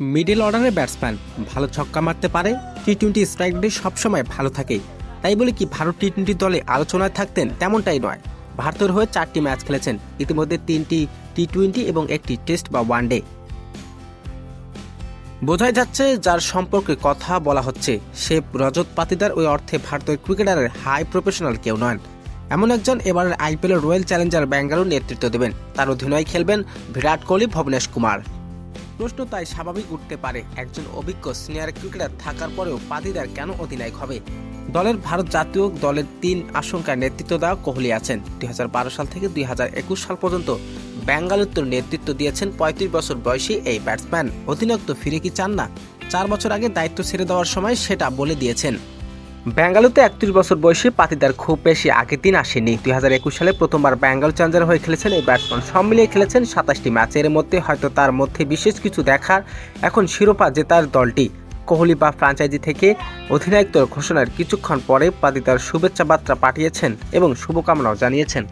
Middle অর্ডারের batsman ভালো ছক্কা মারতে পারে টি টোয়েন্টি স্ট্রাইক রেট সবসময় ভালো থাকে। তাই বলে কি ভারত টি টোয়েন্টি দলে আলোচনায় থাকতেন তেমনটাই নয়। ভারতের হয়ে চারটি ম্যাচ খেলেছেন, ইতিমধ্যে তিনটি টি টোয়েন্টি এবং একটি টেস্ট বা ওয়ানডে বোঝাই যাচ্ছে, যার সম্পর্কে কথা বলা হচ্ছে, সে রজত পাতিদার ওই অর্থে ভারতের ক্রিকেটারের হাই প্রফেশনাল কেউ নন। এমন একজন এবারের আইপিএল রয়্যাল চ্যালেঞ্জার ব্যাঙ্গালোর নেতৃত্ব দেবেন। তার অধীনয় খেলবেন বিরাট কোহলি, ভুবনেশ কুমার। প্রশ্ন তাই স্বাভাবিক উঠতে পারে। একজন অভিজ্ঞ সিনিয়র ক্রিকেটার থাকার পরেও পাতিদার কেন অধিনায়ক হবে? দলের ভারত জাতীয় দলের তিন আশঙ্কায় নেতৃত্ব দেওয়া কোহলি আছেন। দুই হাজার বারো সাল থেকে দুই হাজার একুশ সাল পর্যন্ত ব্যাঙ্গালুরুর নেতৃত্ব দিয়েছেন পঁয়ত্রিশ বছর বয়সী এই ব্যাটসম্যান। অধিনায়ক ফিরে কি চান না? চার বছর আগে দায়িত্ব ছেড়ে দেওয়ার সময় সেটা বলে দিয়েছেন। ব্যাঙ্গালুরুতে একত্রিশ বছর বয়সী পাতিদার খুব বেশি আগের দিন আসেনি। দুই হাজার একুশ সালে প্রথমবার ব্যাঙ্গাল চ্যাঞ্জার হয়ে খেলেছেন এই ব্যাটসম্যান। সব মিলিয়ে খেলেছেন সাতাশটি ম্যাচের মধ্যে হয়তো তার মধ্যে বিশেষ কিছু দেখার এখন শিরোপা জেতার দলটি। কোহলি বা ফ্রাঞ্চাইজি থেকে অধিনায়কত্ব ঘোষণার কিছুক্ষণ পরে পাতিদার শুভেচ্ছা বার্তা পাঠিয়েছেন এবং শুভকামনাও জানিয়েছেন।